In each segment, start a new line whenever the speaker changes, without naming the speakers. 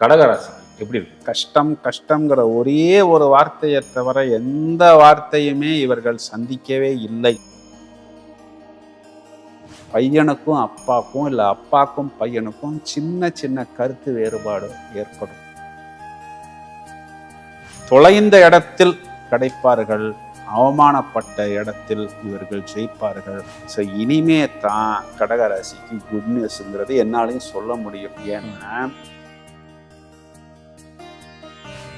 கடகராசி எப்படி இருக்கு?
கஷ்டம் கஷ்டங்கிற ஒரே ஒரு வார்த்தையை தவிர எந்த வார்த்தையுமே இவர்கள் சந்திக்கவே இல்லை. பையனுக்கும் அப்பாக்கும் இல்லை அப்பாக்கும் பையனுக்கும் சின்ன சின்ன கருத்து வேறுபாடு ஏற்படும். தொலைந்த இடத்தில் கிடைப்பார்கள் அவமானப்பட்ட இடத்தில் இவர்கள் ஜெயிப்பார்கள். ஸோ இனிமே தான் கடகராசிக்கு குட் என்னாலையும் சொல்ல முடியும். ஏன்னா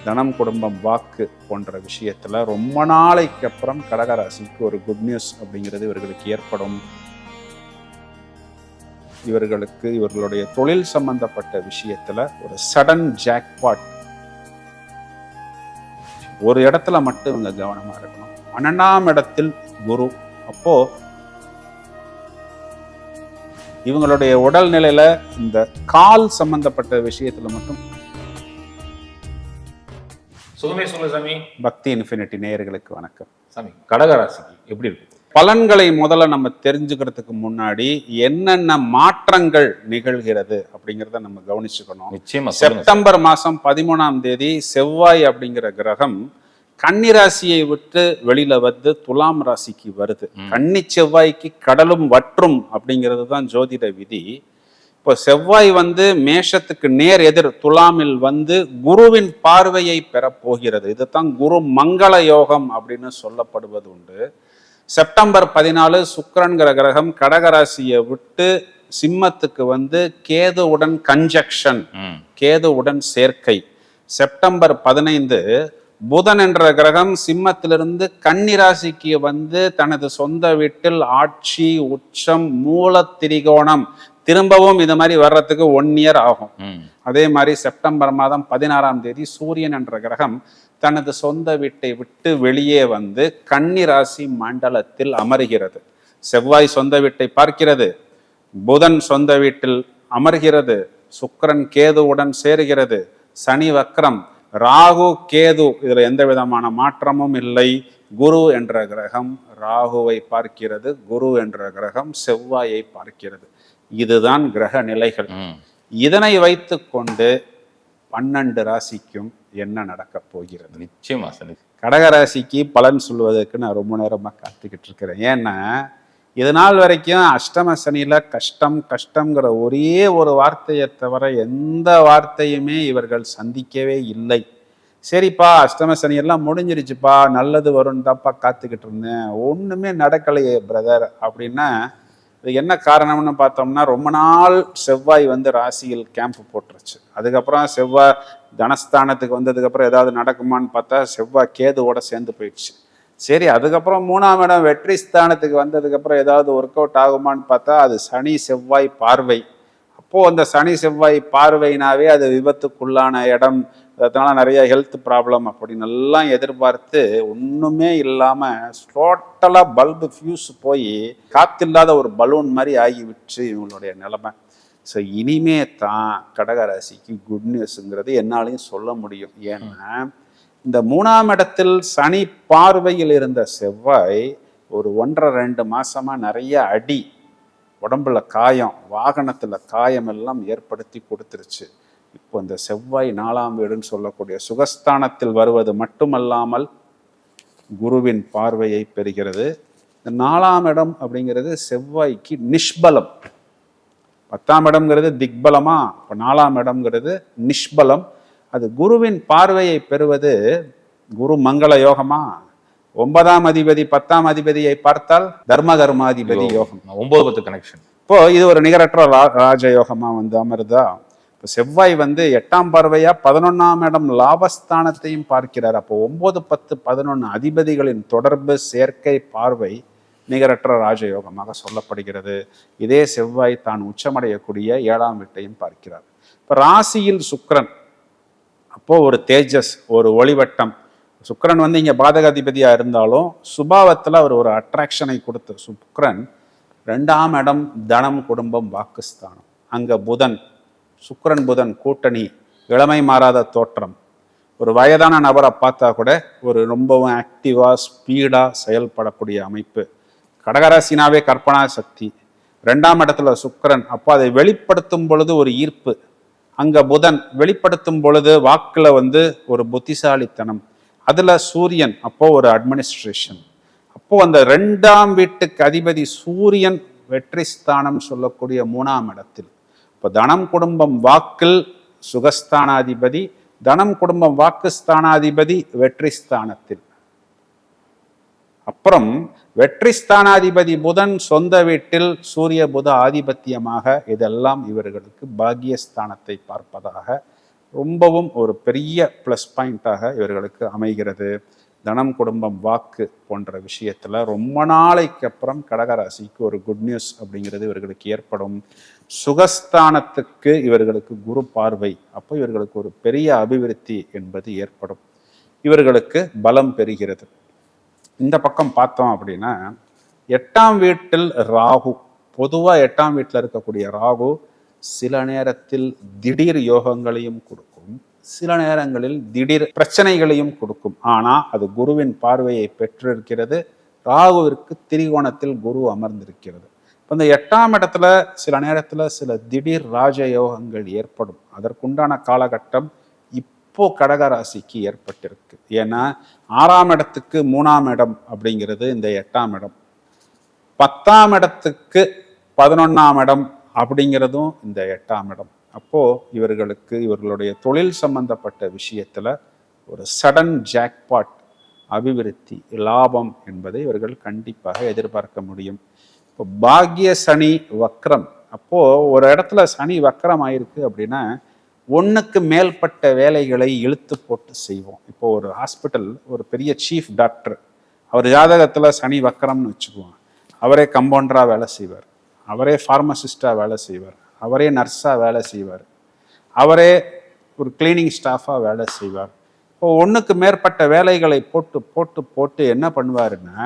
தனம் குடும்பம் வாக்கு போன்ற விஷயத்துல ரொம்ப நாளைக்கு அப்புறம் கடகராசிக்கு ஒரு குட் நியூஸ் அப்படிங்கிறது இவர்களுக்கு ஏற்படும். இவர்களுக்கு இவர்களுடைய தொழில் சம்பந்தப்பட்ட விஷயத்தில் ஒரு சடன் ஜாக்பாட் ஒரு இடத்துல மட்டும் இவங்க கவனமா இருக்கணும். பன்னெண்டாம் இடத்தில் குரு. அப்போ இவங்களுடைய உடல்நிலையில இந்த கால் சம்பந்தப்பட்ட விஷயத்துல மட்டும்
சுகமே சொல்லு சாமி.
பக்தி இன்ஃபினிட்டி நேயர்களுக்கு வணக்கம்.
சாமி கடகராசிக்கு எப்படி இருக்கு?
பலன்களை முதல்ல நம்ம தெரிஞ்சுக்கிறதுக்கு முன்னாடி என்னென்ன மாற்றங்கள் நிகழ்கிறது அப்படிங்கிறத நம்ம கவனிச்சுக்கணும்.
நிச்சயமா
செப்டம்பர் மாசம் பதிமூணாம் தேதி செவ்வாய் அப்படிங்கிற கிரகம் கன்னி ராசியை விட்டு வெளியில வந்து துலாம் ராசிக்கு வருது. கன்னி செவ்வாய்க்கு கடலும் வற்றும் அப்படிங்கிறது தான் ஜோதிட விதி. இப்போ செவ்வாய் வந்து மேஷத்துக்கு நேர் எதிர் துலாமில் வந்து குருவின் பார்வையை பெறப் போகிறது. இதுதான் குரு மங்கள யோகம் அப்படின்னு சொல்லப்படுவது உண்டு. செப்டம்பர் பதினாலு சுக்கிரன்கிற கிரகம் கடகராசியை விட்டு சிம்மத்துக்கு வந்து கேதுவுடன் கன்ஜக்ஷன். கேதுவுடன் சேர்க்கை. செப்டம்பர் பதினைந்து புதன் என்ற கிரகம் சிம்மத்திலிருந்து கன்னிராசிக்கு வந்து தனது சொந்த வீட்டில் ஆட்சி உச்சம் மூல திரிகோணம் திரும்பவும் இது மாதிரி வர்றதுக்கு ஒன் இயர் ஆகும். அதே மாதிரி செப்டம்பர் மாதம் பதினாறாம் தேதி சூரியன் என்ற கிரகம் தனது சொந்த வீட்டை விட்டு வெளியே வந்து கன்னி ராசி மண்டலத்தில் அமருகிறது. செவ்வாய் சொந்த வீட்டை பார்க்கிறது. புதன் சொந்த வீட்டில் அமர்கிறது. சுக்கிரன் கேதுவுடன் சேருகிறது. சனி வக்ரம் ராகு கேது இதுல எந்த விதமான மாற்றமும் இல்லை. குரு என்ற கிரகம் ராகுவை பார்க்கிறது. குரு என்ற கிரகம் செவ்வாயை பார்க்கிறது. இதுதான் கிரக நிலைகள். இதனை வைத்துக்கொண்டு பன்னெண்டு ராசிக்கும் என்ன நடக்கப் போகிறது?
நிச்சயமா சாமி
கடகராசிக்கு பலன் சொல்வதற்கு நான் ரொம்ப நேரமா காத்துக்கிட்டு இருக்கிறேன். ஏன்னா இது நாள் வரைக்கும் அஷ்டம சனியில கஷ்டம் கஷ்டங்கிற ஒரே ஒரு வார்த்தையை தவிர எந்த வார்த்தையுமே இவர்கள் சந்திக்கவே இல்லை. சரிப்பா அஷ்டம சனி எல்லாம் முடிஞ்சிருச்சுப்பா நல்லது வரும்னு தான்ப்பா காத்துக்கிட்டு இருந்தேன். ஒண்ணுமே நடக்கலையே பிரதர் அப்படின்னா இது என்ன காரணம்னு பார்த்தோம்னா ரொம்ப நாள் செவ்வாய் வந்து ராசியில் கேம்ப் போட்டுருச்சு. அதுக்கப்புறம் செவ்வாய் தனஸ்தானத்துக்கு வந்ததுக்கப்புறம் ஏதாவது நடக்குமான்னு பார்த்தா செவ்வாய் கேதுவோட சேர்ந்து போயிடுச்சு. சரி அதுக்கப்புறம் மூணாம் இடம் வெற்றி ஸ்தானத்துக்கு வந்ததுக்கப்புறம் ஏதாவது ஒர்க் அவுட் ஆகுமான்னு பார்த்தா அது சனி செவ்வாய் பார்வை. அப்போ அந்த சனி செவ்வாய் பார்வைனாவே அது விபத்துக்குள்ளான இடம். அதனால நிறைய ஹெல்த் ப்ராப்ளம் அப்படின்னு எல்லாம் எதிர்பார்த்து ஒன்றுமே இல்லாமல் டோட்டலாக பல்பு ஃபியூஸ் போய் காத்தில்லாத ஒரு பலூன் மாதிரி ஆகிவிட்டு இவங்களுடைய நிலைமை. ஸோ இனிமே தான் கடகராசிக்கு குட் நியூஸுங்கிறது என்னாலையும் சொல்ல முடியும். ஏன்னா இந்த மூணாம் இடத்தில் சனி பார்வையில் இருந்த செவ்வாய் ஒரு ஒன்றரை ரெண்டு மாசமா நிறைய அடி உடம்புல காயம் வாகனத்தில் காயம் எல்லாம் ஏற்படுத்தி கொடுத்துருச்சு. இப்போ இந்த செவ்வாய் நாலாம் வீடுன்னு சொல்லக்கூடிய சுகஸ்தானத்தில் வருவது மட்டுமல்லாமல் குருவின் பார்வையை பெறுகிறது. இந்த நாலாம் இடம் அப்படிங்கிறது செவ்வாய்க்கு நிஷ்பலம். பத்தாம் இடம்ங்கிறது திக்பலமா? இப்போ நாலாம் இடம்ங்கிறது நிஷ்பலம். அது குருவின் பார்வையை பெறுவது குரு மங்கள யோகமா? ஒன்பதாம் அதிபதி பத்தாம் அதிபதியை பார்த்தால் தர்ம கர்மாதிபதி யோகம்.
ஒன்பது பத்து கனெக்ஷன்
இப்போ இது ஒரு நிகரற்ற ரா- ராஜயோகமா வந்து அமருதா? இப்போ செவ்வாய் வந்து எட்டாம் பார்வையா பதினொன்னாம் இடம் லாபஸ்தானத்தையும் பார்க்கிறார். அப்போ ஒன்பது பத்து பதினொன்று அதிபதிகளின் தொடர்பு சேர்க்கை பார்வை நிகரற்ற ராஜயோகமாக சொல்லப்படுகிறது. இதே செவ்வாய் தான் உச்சமடையக்கூடிய ஏழாம் வீட்டையும் பார்க்கிறார். இப்போ ராசியில் சுக்கிரன் அப்போ ஒரு தேஜஸ் ஒரு ஒளிவட்டம் சுக்கரன் வந்து இங்கே பாதகாதிபதியாக இருந்தாலும் சுபாவத்தில் அவர் ஒரு அட்ராக்ஷனை கொடுத்து சுக்கரன் ரெண்டாம் இடம் தனம் குடும்பம் வாக்குஸ்தானம். அங்கே புதன் சுக்கரன் புதன் கூட்டணி இளமை மாறாத தோற்றம். ஒரு வயதான நபரை பார்த்தா கூட ஒரு ரொம்பவும் ஆக்டிவாக ஸ்பீடாக செயல்படக்கூடிய அமைப்பு. கடகராசினாவே கற்பனா சக்தி. ரெண்டாம் இடத்துல சுக்கரன் அப்போ அதை வெளிப்படுத்தும் பொழுது ஒரு ஈர்ப்பு. அங்கே புதன் வெளிப்படுத்தும் பொழுது வாக்கில் வந்து ஒரு புத்திசாலித்தனம். அதில் சூரியன் அப்போ ஒரு அட்மினிஸ்ட்ரேஷன் அப்போ அந்த ரெண்டாம் வீட்டுக்கு அதிபதி சூரியன் வெற்றி ஸ்தானம் சொல்லக்கூடிய மூணாம் இடத்தில். இப்போ தனம் குடும்பம் வாக்கில் சுகஸ்தானாதிபதி தனம் குடும்பம் வாக்கு ஸ்தானாதிபதி வெற்றி ஸ்தானத்தில். அப்புறம் வெற்றி ஸ்தானாதிபதி புதன் சொந்த வீட்டில் சூரிய புத ஆதிபத்தியமாக இதெல்லாம் இவர்களுக்கு பாக்கியஸ்தானத்தை பார்ப்பதாக ரொம்பவும் ஒரு பெரிய ப்ளஸ் பாயிண்ட்டாக இவர்களுக்கு அமைகிறது. தனம் குடும்பம் வாக்கு போன்ற விஷயத்தில் ரொம்ப நாளைக்கு அப்புறம் கடகராசிக்கு ஒரு குட் நியூஸ் அப்படிங்கிறது இவர்களுக்கு ஏற்படும். சுகஸ்தானத்துக்கு இவர்களுக்கு குரு பார்வை. அப்போ இவர்களுக்கு ஒரு பெரிய அபிவிருத்தி என்பது ஏற்படும். இவர்களுக்கு பலம் பெறுகிறது. இந்த பக்கம் பார்த்தோம் அப்படின்னா எட்டாம் வீட்டில் ராகு பொதுவாக எட்டாம் வீட்டில் இருக்கக்கூடிய ராகு சில நேரத்தில் திடீர் யோகங்களையும் கொடுக்கும். சில நேரங்களில் திடீர் பிரச்சனைகளையும் கொடுக்கும். ஆனால் அது குருவின் பார்வையை பெற்றிருக்கிறது. ராகுவிற்கு திரிகோணத்தில் குரு அமர்ந்திருக்கிறது. இப்போ இந்த எட்டாம் இடத்துல சில நேரத்தில் சில திடீர் ராஜ யோகங்கள் ஏற்படும். அதற்குண்டான காலகட்டம் இப்போ கடகராசிக்கு ஏற்பட்டிருக்கு. ஏன்னா ஆறாம் இடத்துக்கு மூணாம் இடம் அப்படிங்கிறது இந்த எட்டாம் இடம். பத்தாம் இடத்துக்கு பதினொன்னாம் இடம் அப்படிங்கிறதும் இந்த எட்டாம் இடம். அப்போது இவர்களுக்கு இவர்களுடைய தொழில் சம்பந்தப்பட்ட விஷயத்தில் ஒரு சடன் ஜாக்பாட் அபிவிருத்தி லாபம் என்பதை இவர்கள் கண்டிப்பாக எதிர்பார்க்க முடியும். இப்போ பாக்ய சனி வக்ரம். அப்போது ஒரு இடத்துல சனி வக்ரம் ஆயிருக்கு அப்படின்னா ஒன்றுக்கு மேற்பட்ட வேலைகளை இழுத்து போட்டு செய்வோம். இப்போ ஒரு ஹாஸ்பிட்டல் ஒரு பெரிய சீஃப் டாக்டர் அவர் ஜாதகத்தில் சனி வக்கரம்னு வச்சுக்குவோம். அவரே கம்பவுண்டராக வேலை செய்வார். அவரே ஃபார்மசிஸ்டாக வேலை செய்வார். அவரே நர்ஸாக வேலை செய்வார். அவரே ஒரு கிளீனிங் ஸ்டாஃபாக வேலை செய்வார். இப்போ ஒன்றுக்கு மேற்பட்ட வேலைகளை போட்டு போட்டு போட்டு என்ன பண்ணுவாருன்னா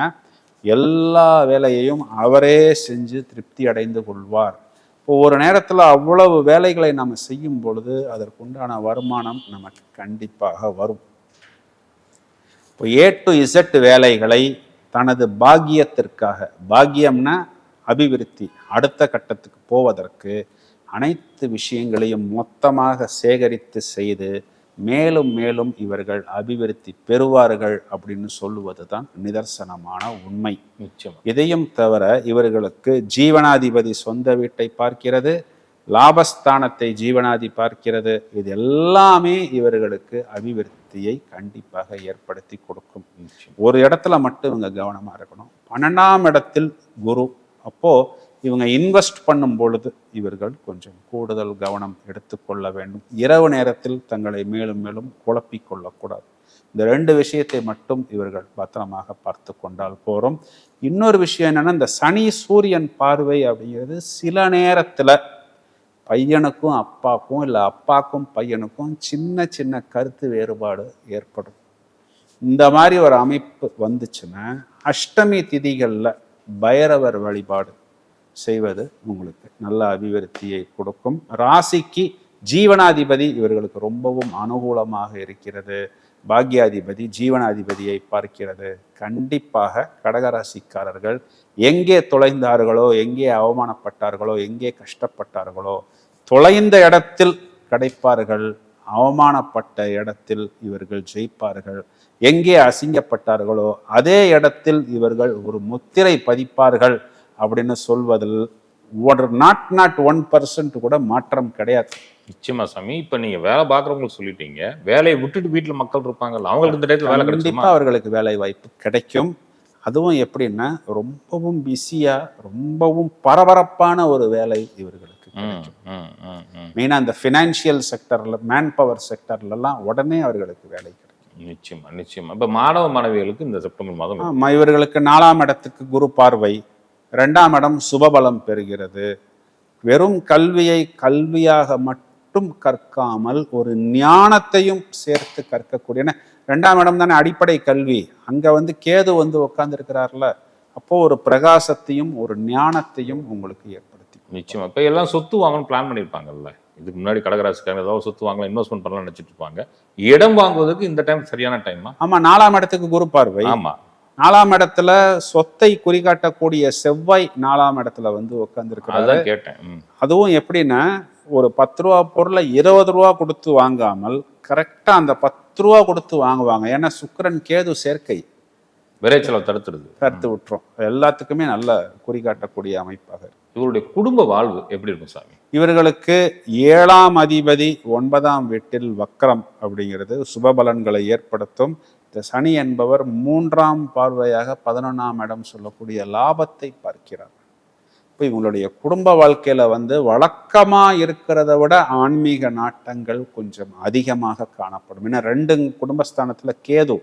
எல்லா வேலையையும் அவரே செஞ்சு திருப்தி அடைந்து கொள்வார். இப்போ ஒரு நேரத்தில் அவ்வளவு வேலைகளை நம்ம செய்யும் பொழுது அதற்குண்டான வருமானம் நமக்கு கண்டிப்பாக வரும். இப்போ ஏ டு இசட் வேலைகளை தனது பாக்கியத்திற்காக பாக்கியம்னா அபிவிருத்தி அடுத்த கட்டத்துக்கு போவதற்கு அனைத்து விஷயங்களையும் மொத்தமாக சேகரித்து செய்து மேலும் மேலும் இவர்கள் அபிவிருத்தி பெறுவார்கள் அப்படின்னு சொல்லுவது தான் நிதர்சனமான உண்மை.
நிச்சயமா.
இதையும் தவிர இவர்களுக்கு ஜீவனாதிபதி சொந்த வீட்டை பார்க்கிறது லாபஸ்தானத்தை ஜீவனாதி பார்க்கிறது. இது எல்லாமே இவர்களுக்கு அபிவிருத்தியை கண்டிப்பாக ஏற்படுத்தி கொடுக்கும்.
நிச்சயம்.
ஒரு இடத்துல மட்டும் இவங்க கவனமா இருக்கணும். பன்னெண்டாம் இடத்தில் குரு அப்போது இவங்க இன்வெஸ்ட் பண்ணும் பொழுது இவர்கள் கொஞ்சம் கூடுதல் கவனம் எடுத்துக்கொள்ள வேண்டும். இரவு நேரத்தில் தங்களை மேலும் மேலும் குழப்பிக்கொள்ளக்கூடாது இந்த ரெண்டு விஷயத்தை மட்டும் இவர்கள் பத்திரமாக பார்த்து கொண்டால் போகிறோம் இன்னொரு விஷயம் என்னென்னா இந்த சனி சூரியன் பார்வை அப்படிங்கிறது சில நேரத்தில் பையனுக்கும் அப்பாக்கும் இல்லை அப்பாக்கும் பையனுக்கும் சின்ன சின்ன கருத்து வேறுபாடு ஏற்படும். இந்த மாதிரி ஒரு அமைப்பு வந்துச்சுன்னா அஷ்டமி திதிகளில் பைரவர் வழிபாடு செய்வது உங்களுக்கு நல்ல அபிவிருத்தியை கொடுக்கும். ராசிக்கு ஜீவனாதிபதி இவர்களுக்கு ரொம்பவும் அனுகூலமாக இருக்கிறது. பாக்யாதிபதி ஜீவனாதிபதியை பார்க்கிறது. கண்டிப்பாக கடகராசிக்காரர்கள் எங்கே தொலைந்தார்களோ எங்கே அவமானப்பட்டார்களோ எங்கே கஷ்டப்பட்டார்களோ தொலைந்த இடத்தில் கிடைப்பார்கள். அவமானப்பட்ட இடத்தில் இவர்கள் ஜெயிப்பார்கள். எங்கே அசிங்கப்பட்டார்களோ அதே இடத்தில் இவர்கள் ஒரு முத்திரை பதிப்பார்கள் அப்படின்னு சொல்வதில் ஒரு நாட் நாட் ஒன் பர்சன்ட் கூட மாற்றம் கிடையாது.
நிச்சயமா சாமி. இப்ப நீங்க வேலை பாக்குறவங்களுக்கு சொல்லிட்டீங்க. வேலையை விட்டுட்டு வீட்டுல மக்கள் இருப்பாங்கல்ல அவங்களுக்கு இந்த டயத்துல வேலை
கண்டிப்பா
கிடைக்குமா
அவர்களுக்கு வேலை வாய்ப்பு கிடைக்கும். அதுவும் எப்படின்னா ரொம்பவும் பிஸியா ரொம்பவும் பரபரப்பான ஒரு வேலை இவர்களுக்கு
ம், ம், ம், ம்.
மெயினா இந்த ஃபினான்ஷியல் செக்டர்ல மேன் பவர் செக்டர்லலாம் உடனே அவர்களுக்கு வேலை கிடைக்கும்.
நிச்சயமா நிச்சயமா. இப்ப மாணவ மாணவிகளுக்கு இந்த செப்டம்பர் மாதம்
இவர்களுக்கு நாலாம் இடத்துக்கு குரு பார்வை ரெண்டாம் இடம் சுபபலம் பெறுகிறது. வெறும் கல்வியை கல்வியாக மட்டும் கற்காமல் ஒரு ஞானத்தையும் சேர்த்து கற்கக்கூடிய ரெண்டாம் இடம் தானே அடிப்படை கல்வி. அங்க வந்து கேது வந்து உட்கார்ந்து அப்போ ஒரு பிரகாசத்தையும் ஒரு ஞானத்தையும் உங்களுக்கு ஏற்படுத்தி
நிச்சயமா. இப்ப எல்லாம் சொத்து வாங்கணும்னு பிளான் பண்ணிருப்பாங்கல்ல. இதுக்கு முன்னாடி கடகராசிக்காரங்க ஏதாவது சொத்து வாங்கலாம் இன்வெஸ்ட்மெண்ட் பண்ணலாம் நினைச்சிட்டு இருப்பாங்க. இடம் வாங்குவதற்கு இந்த டைம் சரியான டைமா
ஆமா நாலாம் இடத்துக்கு குரு பார்வை.
ஆமா.
நாலாம் இடத்துல சொத்தை குறிகாட்டக்கூடிய செவ்வாய் நாலாம் இடத்துல வந்து
அதான் கேட்டேன்.
அதுவும் எப்படின்னா ஒரு பத்து ரூபா பொருளை இருபது ரூபா கொடுத்து வாங்காமல் கரெக்டா அந்த பத்து ரூபா கொடுத்து வாங்குவாங்க. ஏன்னா சுக்கிரன் கேது சேர்க்கை.
விரைச்சலை தடுத்துடுது.
கருத்து விட்டுரும். எல்லாத்துக்குமே நல்ல குறிகாட்டக்கூடிய அமைப்பாக இருக்கு.
இவருடைய குடும்ப வாழ்வு எப்படி இருக்கும் சாமி?
இவர்களுக்கு ஏழாம் அதிபதி ஒன்பதாம் வீட்டில் வக்கரம் அப்படிங்கிறது சுபபலன்களை ஏற்படுத்தும். இந்த சனி என்பவர் மூன்றாம் பார்வையாக பதினொன்றாம் இடம் சொல்லக்கூடிய லாபத்தை பார்க்கிறார். இப்போ இவங்களுடைய குடும்ப வாழ்க்கையில் வந்து வழக்கமாக இருக்கிறத விட ஆன்மீக நாட்டங்கள் கொஞ்சம் அதிகமாக காணப்படும். ஏன்னா ரெண்டு குடும்பஸ்தானத்தில் கேது.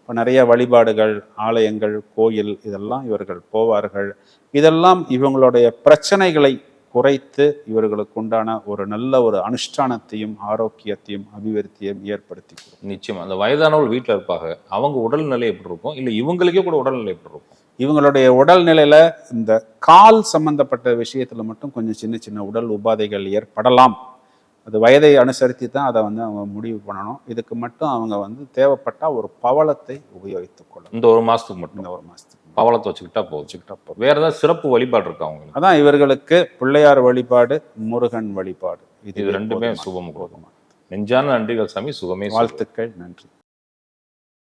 இப்போ நிறைய வழிபாடுகள் ஆலயங்கள் கோயில் இதெல்லாம் இவர்கள் போவார்கள். இதெல்லாம் இவங்களுடைய பிரச்சனைகளை குறைத்து இவர்களுக்கு உண்டான ஒரு நல்ல ஒரு அனுஷ்டானத்தையும் ஆரோக்கியத்தையும் அபிவிருத்தியையும் ஏற்படுத்தி கொடுக்கும்.
நிச்சயமா. அந்த வயதானவர்கள் வீட்டில் இருப்பாங்க. அவங்க உடல்நிலை எப்படி இருக்கும்? இல்லை இவங்களுக்கே கூட உடல்நிலை எப்படி இருக்கும்?
இவங்களுடைய உடல்நிலையில இந்த கால் சம்பந்தப்பட்ட விஷயத்துல மட்டும் கொஞ்சம் சின்ன சின்ன உடல் உபாதைகள் ஏற்படலாம். அது வயதை அனுசரித்து தான் அதை வந்து அவங்க முடிவு பண்ணணும். இதுக்கு மட்டும் அவங்க வந்து தேவைப்பட்டா ஒரு பவளத்தை உபயோகித்துக் கொள்ளணும்.
இந்த ஒரு மாசத்துக்கு மட்டும்.
இந்த ஒரு மாசத்துக்கு
பவளத்தை வச்சுக்கிட்டா போதும். வேற ஏதாவது சிறப்பு வழிபாடு இருக்கா அவங்களுக்கு?
அதான் இவர்களுக்கு பிள்ளையார் வழிபாடு முருகன் வழிபாடு.
இது ரெண்டுமே. சுபம் கொடுக்கும் நெஞ்சான நன்றிகள் சாமி. சுகம்.
வாழ்த்துக்கள். நன்றி.